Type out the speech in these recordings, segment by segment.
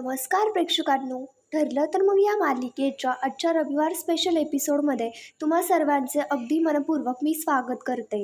नमस्कार प्रेक्षकांनो. ठरलं तर मग या मालिकेच्या आजच्या रविवार स्पेशल एपिसोडमध्ये तुम्हा सर्वांचे अगदी मनपूर्वक मी स्वागत करते.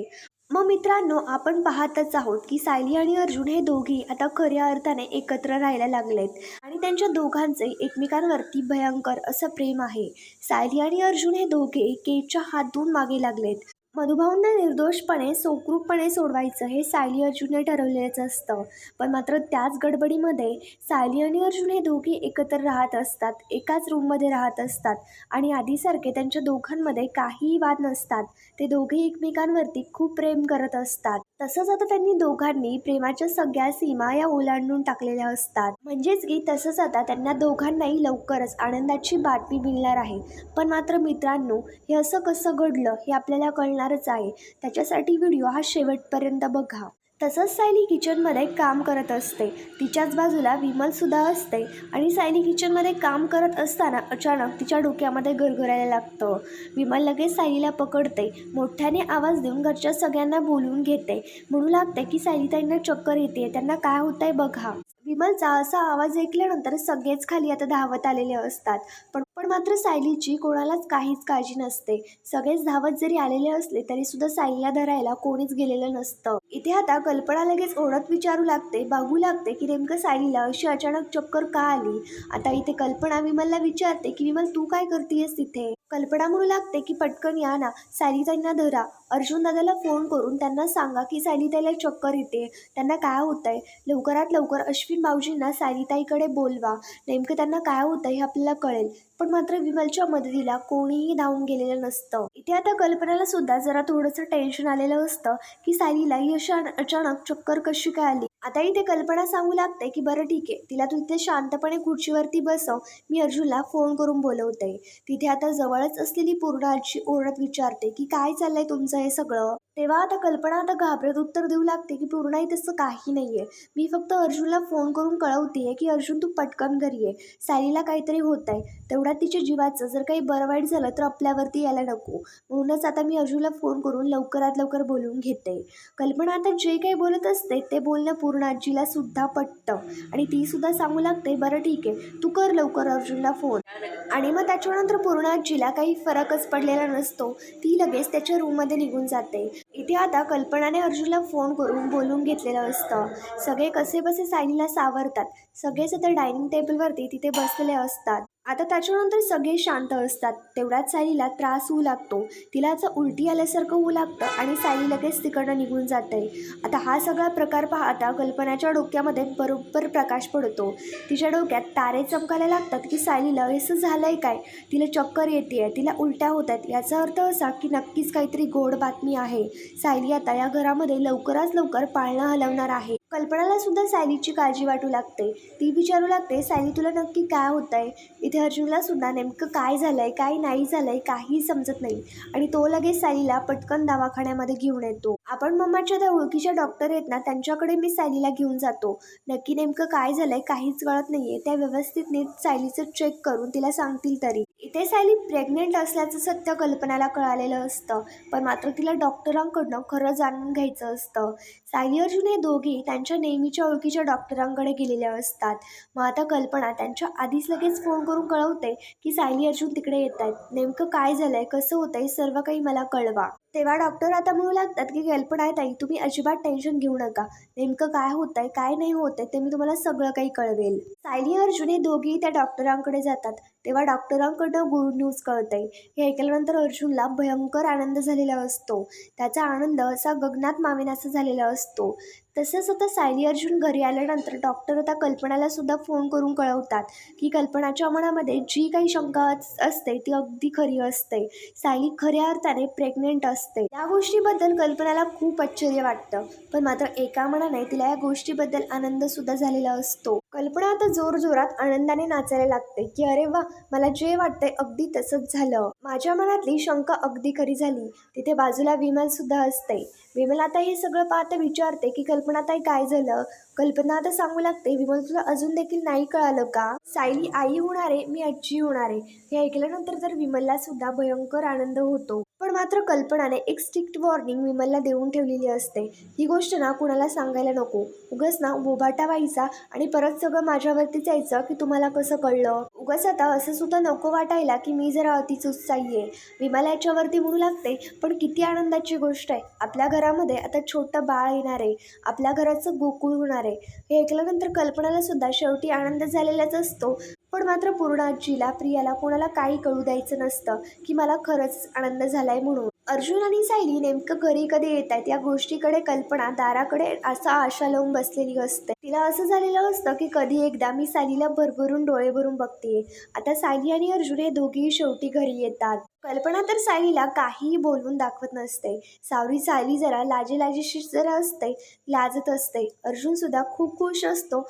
मग मित्रांनो आपण पाहतच आहोत की सायली आणि अर्जुन हे दोघी आता खऱ्या अर्थाने एकत्र राहायला लागलेत आणि त्यांच्या दोघांचे एकमेकांवरती भयंकर असं प्रेम आहे. सायली आणि अर्जुन हे दोघे केच्या हात धुवून मागे लागलेत. मधुभाऊंना निर्दोषपणे सोखरूपपणे सोडवायचं हे सायली अर्जुनने ठरवलेलंच असतं. पण मात्र त्याच गडबडीमध्ये सायली आणि अर्जुन हे दोघे एकत्र राहत असतात एकाच रूममध्ये राहत असतात आणि आधीसारखे त्यांच्या दोघांमध्ये काहीही वाद नसतात. ते दोघे एकमेकांवरती खूप प्रेम करत असतात. तसंच आता त्यांनी दोघांनी प्रेमाच्या सगळ्या सीमा या ओलांडून टाकलेल्या असतात. म्हणजेच की तसंच आता त्यांना दोघांनाही लवकरच आनंदाची बातमी मिळणार आहे. पण मात्र मित्रांनो हे असं कसं घडलं हे आपल्याला कळणारच आहे. त्याच्यासाठी व्हिडिओ हा शेवटपर्यंत बघा. तसंच सायली किचनमध्ये काम करत असते. तिच्याच बाजूला विमलसुद्धा असते. आणि सायली किचनमध्ये काम करत असताना अचानक तिच्या डोक्यामध्ये गरगरायला लागतं. विमल लगेच सायलीला पकडते. मोठ्याने आवाज देऊन घरच्या सगळ्यांना बोलवून घेते. म्हणू लागते की सायलीताईंना चक्कर येते. त्यांना काय होतंय बघा. विमलचा असा आवाज ऐकल्यानंतर सगळेच खाली आता धावत आलेले असतात. पण पण मात्र सायलीची कोणालाच काहीच काळजी नसते. सगळेच धावत जरी आलेले असले तरी सुद्धा सायलीला धरायला कोणीच गेलेलं नसतं. इथे आता कल्पना लगेच ओढत विचारू लागते बघू लागते की नेमकं सायलीला अशी अचानक चक्कर का आली? आता इथे कल्पना विमलला विचारते की विमल तू काय करतेयस तिथे कल्पना म्हणू लागते की पटकन या ना सायलीताईंना धरा. अर्जुन दादाला फोन करून त्यांना सांगा की सायलीताईला चक्कर येते. त्यांना काय होतंय? लवकरात लवकर अश्विन भाऊजींना सायलीताईकडे बोलवा. नेमकं त्यांना काय होतं हे आपल्याला कळेल. पण मात्र विमलच्या मदतीला कोणीही धावून गेलेलं नसतं. इथे आता कल्पनाला सुद्धा जरा थोडंसं टेन्शन आलेलं असतं की सायलीला ही अशा अचानक चक्कर कशी काय आली? आता इथे कल्पना सांगू लागते की बरं ठीक आहे तिला तू तिथे शांतपणे खुर्चीवरती बसव मी अर्जुनला फोन करून बोलवते. तिथे आता जवळच असलेली पूर्ण आजी ओरडत विचारते की काय चाललंय तुमचं हे सगळं? तेव्हा आता कल्पना आता घाबरत उत्तर देऊ लागते की पूर्णाही तसं काही नाही आहे मी फक्त अर्जुनला फोन करून कळवते आहे की अर्जुन तू पटकन घरी ये. सॅलीला काहीतरी होत आहे तेवढ्यात तिच्या जीवाचं जर काही बरं वाईट झालं तर आपल्यावरती यायला नको. म्हणूनच आता मी अर्जुनला फोन करून लवकरात लवकर बोलवून घेते. कल्पना आता जे काही बोलत असते ते बोलणं पूर्णाजीला सुद्धा पटतं. आणि ती सुद्धा सांगू लागते बरं ठीक आहे तू कर लवकर अर्जुनला फोन आणि मग त्याच्यानंतर पूर्ण आजीला काही फरकच पडलेला नसतो. ती लगेच त्याच्या रूममध्ये निघून जाते. इथे आता कल्पनाने अर्जुनला फोन करून बोलून घेतलेलं असतं. सगळे कसे बसे सायलीला सावरतात. सगळेच आता डायनिंग टेबलवरती तिथे बसलेले असतात. आता त्याच्यानंतर सगळे शांत असतात. तेवढ्याच सायलीला त्रास होऊ लागतो. तिला असं उलटी आल्यासारखं होऊ लागतं आणि सायली लगेच तिकडनं निघून जाते. आता हा सगळा प्रकार पाहता कल्पनाच्या डोक्यामध्ये बरोबर प्रकाश पडतो. तिच्या डोक्यात तारे चमकायला लागतात की सायलीला असं आहे काय? तिला चक्कर येते आहे तिला उलट्या होत आहेत याचा अर्थ असा की नक्कीच काहीतरी गोड बातमी आहे. सायली आता या घरामध्ये लवकरात लवकर पाळणं हलवणार आहे. कल्पनाला सुद्धा सायलीची काळजी वाटू लागते. ती विचारू लागते सायली तुला नक्की काय होत आहे इथे अर्जुनला सुद्धा नेमकं काय झालं आहे काय नाही झालं आहे काही समजत नाही. आणि तो लगेच सायलीला पटकन दवाखान्यामध्ये घेऊन येतो. आपण मम्माच्या त्या ओळखीच्या डॉक्टर आहेत ना त्यांच्याकडे मी सायलीला घेऊन जातो. नक्की नेमकं काय झालं आहे काहीच कळत नाही आहे त्या व्यवस्थित नीट सायलीचं चेक करून तिला सांगतील तरी. इथे सायली प्रेग्नेंट असल्याचं सत्य कल्पनाला कळालेलं असतं पण मात्र तिला डॉक्टरांकडनं खरं जाणून घ्यायचं असतं. सायली अर्जुन हे दोघे त्यांच्या नेहमीच्या ओळखीच्या डॉक्टरांकडे गेलेल्या असतात. मग आता कल्पना त्यांच्या आधीच लगेच फोन करून कळवते की सायली अर्जुन तिकडे येत आहेत. नेमकं काय झालंय? कसं होतंय? सर्व काही मला कळवा. तेव्हा डॉक्टर आता म्हणू लागतात की कल्पना आहे ताई तुम्ही अजिबात टेन्शन घेऊ नका. नेमकं काय होत आहे काय नाही होत आहे ते मी तुम्हाला सगळं काही कळवेल. सायली अर्जुन हे दोघेही त्या डॉक्टरांकडे जातात. तेव्हा डॉक्टरांकडनं गुड न्यूज कळते हे ऐकल्यानंतर अर्जुनला भयंकर आनंद झालेला असतो. त्याचा आनंद असा गगनात मावेनासा झालेला असतो. と तसंच आता सायली अर्जुन घरी आल्यानंतर डॉक्टर आता कल्पनाला सुद्धा फोन करून कळवतात की कल्पनाच्या मनामध्ये जी काही शंका अस- असते ती अगदी खरी असते. सायली खऱ्या अर्थाने प्रेग्नेंट असते. या गोष्टीबद्दल कल्पनाला खूप आश्चर्य वाटतं. पण मात्र एका मनाने तिला या गोष्टीबद्दल आनंद सुद्धा झालेला असतो. कल्पना आता जोर जोरात आनंदाने नाचायला लागते की अरे वा मला जे वाटतंय अगदी तसंच झालं. माझ्या मनातली शंका अगदी खरी झाली. तिथे बाजूला विमल सुद्धा असते. विमल आता हे सगळं पाहता विचारते की कल्पना कल्पनाताई काय झालं? कल्पना आता सांगू लागते. विमल तुला अजून देखील नाही कळालं का? सायली आई होणार आहे मी आजी होणार आहे. हे ऐकल्यानंतर तर विमलला सुद्धा भयंकर आनंद होतो. पण मात्र कल्पनाने एक स्ट्रिक्ट वॉर्निंग विमलला देऊन ठेवलेली असते. ही गोष्ट ना कुणाला सांगायला नको. उगाच ना बोबाटा व्हायचा आणि परत सगळं माझ्यावरतीच यायचं की तुम्हाला कसं कळलं? उगाच आता असं सुद्धा नको वाटायला की मी जरा अतिच उत्साही आहे. विमला याच्यावरती म्हणू लागते पण किती आनंदाची गोष्ट आहे. आपल्या घरामध्ये आता छोटं बाळ येणार आहे. आपल्या घराचं गोकुळ होणार आहे. हे ऐकल्यानंतर कल्पनाला सुद्धा शेवटी आनंद झालेलाच असतो. पण मात्र पूर्णाजीला प्रियाला कोणाला काही कळू द्यायचं नसतं की मला खरंच आनंद झालाय म्हणून. अर्जुन आणि सायली नेमकं घरी कधी येत आहेत या गोष्टीकडे कल्पना दाराकडे असा आशा लावून बसलेली असते. तिला असं झालेलं असतं की कधी एकदा मी सायलीला भरभरून डोळे भरून बघते आता सायली आणि अर्जुन हे दोघेही शेवटी घरी येतात. कल्पना तर सायलीला काहीही बोलवून दाखवत नसते. सावरी सायली जरा लाजेलाजेशी जरा असते लाजत असते. अर्जुन सुद्धा खूप खुश असतो.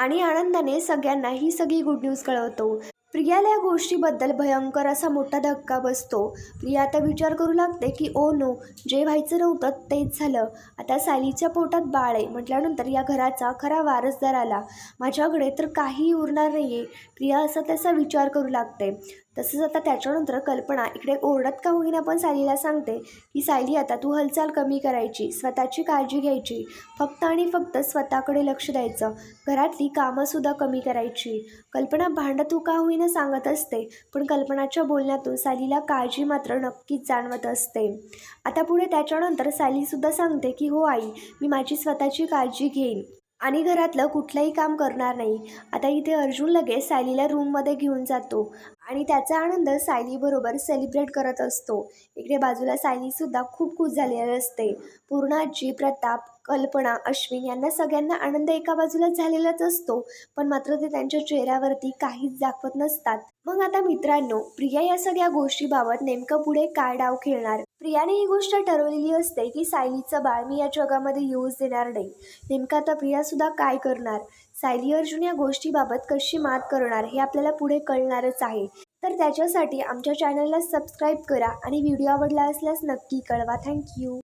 आणि आनंदाने सगळ्यांना ही सगळी गुड न्यूज कळवतो. प्रियाला या गोष्टीबद्दल भयंकर असा मोठा धक्का बसतो. प्रिया आता विचार करू लागते की ओ नो जे व्हायचं नव्हतं तेच झालं. आता सालीच्या पोटात बाळ आहे. म्हटल्यानंतर या घराचा खरा वारसदार आला. माझ्याकडे तर काहीही उरणार नाही आहे प्रिया असा त्याचा विचार करू लागते. तसंच आता त्याच्यानंतर कल्पना इकडे ओरडत का होईना पण सायलीला सांगते की सायली आता तू हालचाल कमी करायची स्वतःची काळजी घ्यायची. फक्त आणि फक्त स्वतःकडे लक्ष द्यायचं. घरातली कामंसुद्धा कमी करायची. कल्पना भांडत तू का होईना सांगत असते पण कल्पनाच्या बोलण्यातून सायलीला काळजी मात्र नक्कीच जाणवत असते. आता पुढे त्याच्यानंतर सायलीसुद्धा सांगते की हो आई मी माझी स्वतःची काळजी घेईन. आणि घरातलं कुठलंही काम करणार नाही. आता इथे अर्जुन लगेच सायलीला रूममध्ये घेऊन जातो आणि त्याचा आनंद सायलीबरोबर सेलिब्रेट करत असतो. इकडे बाजूला सायलीसुद्धा खूप खुश झालेली असते. पूर्ण आजी प्रताप कल्पना अश्विन यांना सगळ्यांना आनंद एका बाजूलाच झालेलाच असतो पण मात्र ते त्यांच्या चेहऱ्यावरती काहीच दाखवत नसतात. मग आता मित्रांनो प्रिया या सगळ्या गोष्टीबाबत नेमकं पुढे काय डाव खेळणार? प्रियाने ही गोष्ट ठरवलेली असते की सायलीचं बाळ मी या जगामध्ये येऊच देणार नाही. नेमकं आता प्रियासुद्धा काय करणार? सायली अर्जुन या गोष्टीबाबत कशी मात करणार हे आपल्याला पुढे कळणारच आहे. तर त्याच्यासाठी आमच्या चॅनलला सबस्क्राईब करा आणि व्हिडिओ आवडला असल्यास नक्की कळवा. थँक्यू